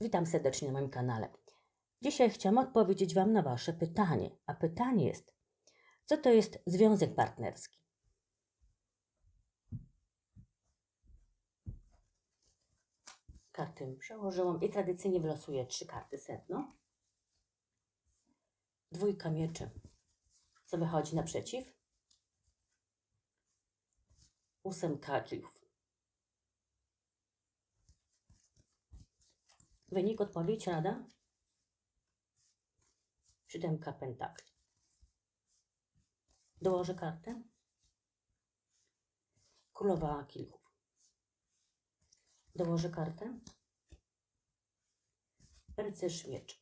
Witam serdecznie na moim kanale. Dzisiaj chciałam odpowiedzieć Wam na Wasze pytanie. A pytanie jest, co to jest związek partnerski? Karty przełożyłam i tradycyjnie wylosuję trzy karty sedno. Dwójka mieczy. Co wychodzi naprzeciw? Ósemka kijów. Wynik, odpowiedź, rada? Siódemka pentakli. Dołożę kartę. Królowa kilków. Dołożę kartę. Rycerz mieczy.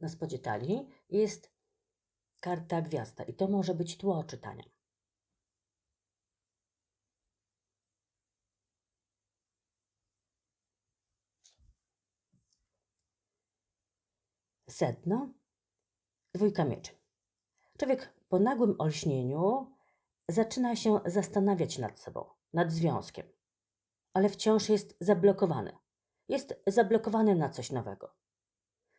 Na spodzie talii jest karta gwiazda i to może być tło czytania. Sedno, dwójka mieczy. Człowiek po nagłym olśnieniu zaczyna się zastanawiać nad sobą, nad związkiem, ale wciąż jest zablokowany. Jest zablokowany na coś nowego.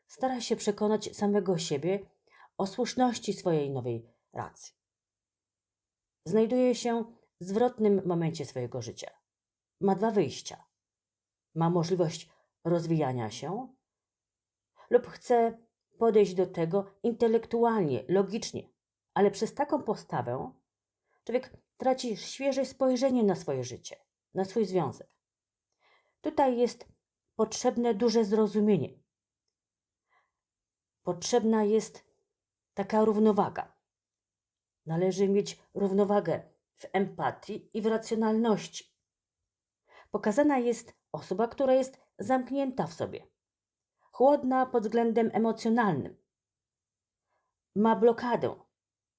Stara się przekonać samego siebie o słuszności swojej nowej racji. Znajduje się w zwrotnym momencie swojego życia. Ma dwa wyjścia. Ma możliwość rozwijania się lub chce podejść do tego intelektualnie, logicznie, ale przez taką postawę człowiek traci świeże spojrzenie na swoje życie, na swój związek. Tutaj jest potrzebne duże zrozumienie. Potrzebna jest taka równowaga. Należy mieć równowagę w empatii i w racjonalności. Pokazana jest osoba, która jest zamknięta w sobie, chłodna pod względem emocjonalnym. Ma blokadę,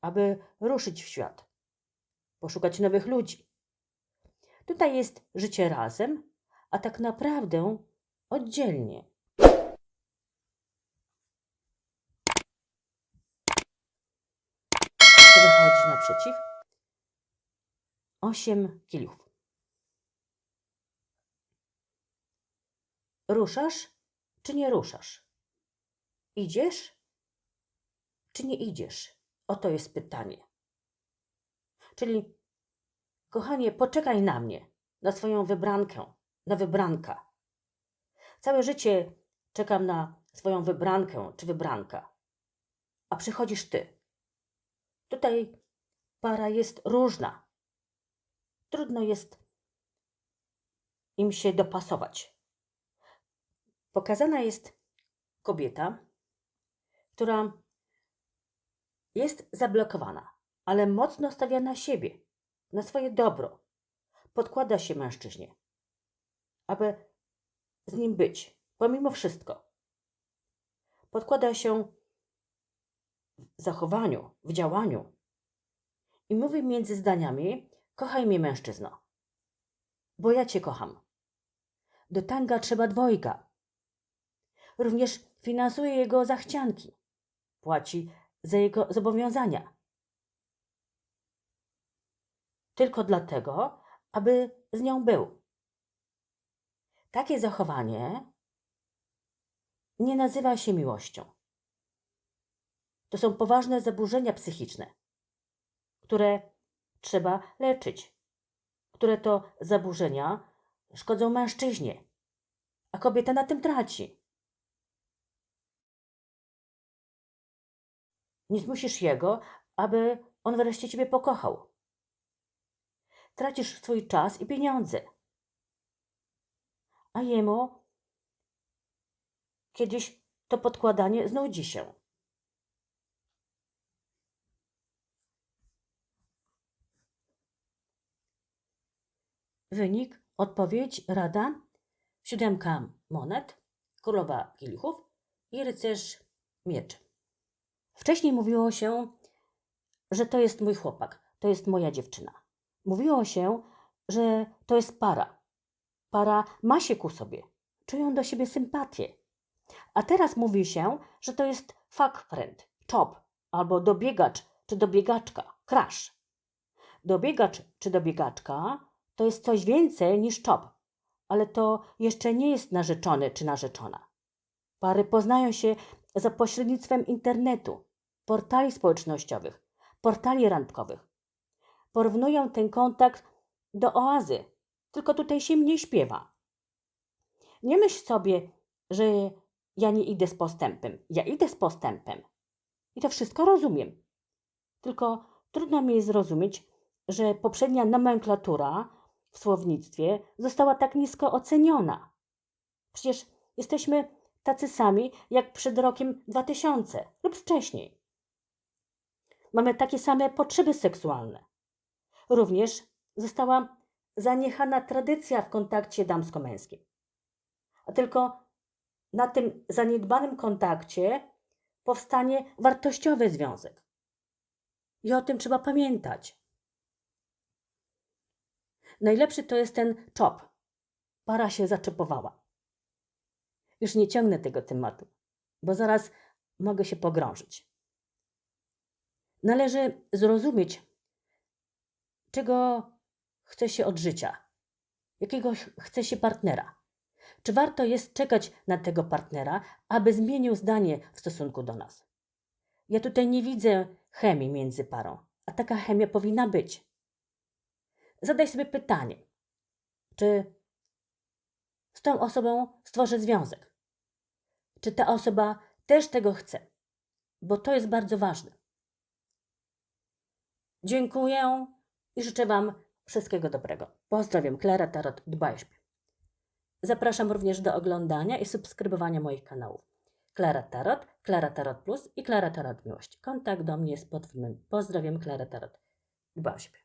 aby ruszyć w świat, poszukać nowych ludzi. Tutaj jest życie razem, a tak naprawdę oddzielnie. Wychodzi naprzeciw? Osiem kiliów. Ruszasz czy nie ruszasz? Idziesz czy nie idziesz? Oto jest pytanie. Czyli, kochanie, poczekaj na mnie, na swoją wybrankę, na wybranka. Całe życie czekam na swoją wybrankę czy wybranka, a przychodzisz ty. Tutaj para jest różna. Trudno jest im się dopasować. Pokazana jest kobieta, która jest zablokowana, ale mocno stawia na siebie, na swoje dobro. Podkłada się mężczyźnie, aby z nim być, pomimo wszystko. Podkłada się w zachowaniu, w działaniu i mówi między zdaniami: Kochaj mnie, mężczyzno, bo ja cię kocham. Do tanga trzeba dwojga. Również finansuje jego zachcianki, płaci za jego zobowiązania. Tylko dlatego, aby z nią był. Takie zachowanie nie nazywa się miłością. To są poważne zaburzenia psychiczne, które trzeba leczyć, które to zaburzenia szkodzą mężczyźnie, a kobieta na tym traci. Nie zmusisz jego, aby on wreszcie ciebie pokochał. Tracisz swój czas i pieniądze. A jemu kiedyś to podkładanie znudzi się. Wynik, odpowiedź, rada, siódemka monet, królowa kielichów i rycerz mieczy. Wcześniej mówiło się, że to jest mój chłopak, to jest moja dziewczyna. Mówiło się, że to jest para. Para ma się ku sobie, czują do siebie sympatię. A teraz mówi się, że to jest fuck friend, chop, albo dobiegacz czy dobiegaczka, crash. Dobiegacz czy dobiegaczka to jest coś więcej niż czop, ale to jeszcze nie jest narzeczony czy narzeczona. Pary poznają się za pośrednictwem internetu, portali społecznościowych, portali randkowych. Porównują ten kontakt do oazy, tylko tutaj się mniej śpiewa. Nie myśl sobie, że ja nie idę z postępem. Ja idę z postępem. I to wszystko rozumiem. Tylko trudno mi jest zrozumieć, że poprzednia nomenklatura w słownictwie została tak nisko oceniona. Przecież jesteśmy tacy sami jak przed rokiem 2000 lub wcześniej. Mamy takie same potrzeby seksualne. Również została zaniechana tradycja w kontakcie damsko-męskim. A tylko na tym zaniedbanym kontakcie powstanie wartościowy związek. I o tym trzeba pamiętać. Najlepszy to jest ten czop. Para się zaczepowała. Już nie ciągnę tego tematu, bo zaraz mogę się pogrążyć. Należy zrozumieć, czego chce się od życia, jakiego ch- chce się partnera. Czy warto jest czekać na tego partnera, aby zmienił zdanie w stosunku do nas? Ja tutaj nie widzę chemii między parą, a taka chemia powinna być. Zadaj sobie pytanie, czy z tą osobą stworzę związek? Czy ta osoba też tego chce? Bo to jest bardzo ważne. Dziękuję i życzę Wam wszystkiego dobrego. Pozdrawiam, Klara Tarot, dbaj siebie. Zapraszam również do oglądania i subskrybowania moich kanałów. Klara Tarot, Klara Tarot Plus i Klara Tarot Miłość. Kontakt do mnie jest pod filmem. Pozdrawiam, Klara Tarot. Dbaj siebie.